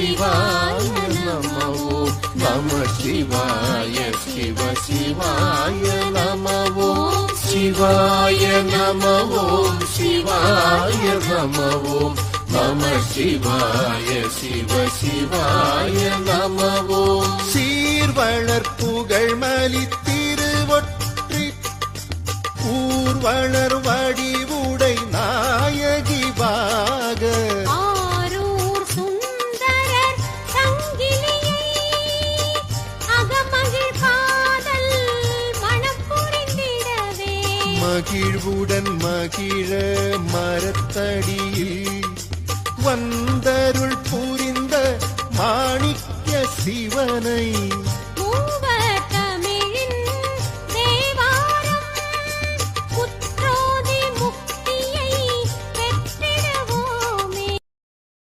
சிவாய நம ஓம் நம சிவாய சிவ சிவாய நம ஓம் சிவாய நம ஓம் சிவாய நம ஓம் நம சிவாய சிவ சிவாய நம ஓம் சீர்வளர் புகழ் மலி திருவொற்றி ஊர்வளர் வடிவுடை நாயகி பாக மகிழ்வுடன் மகிழ மரத்தடியில் வந்தருள் புரிந்த மாணிக்க சிவனை.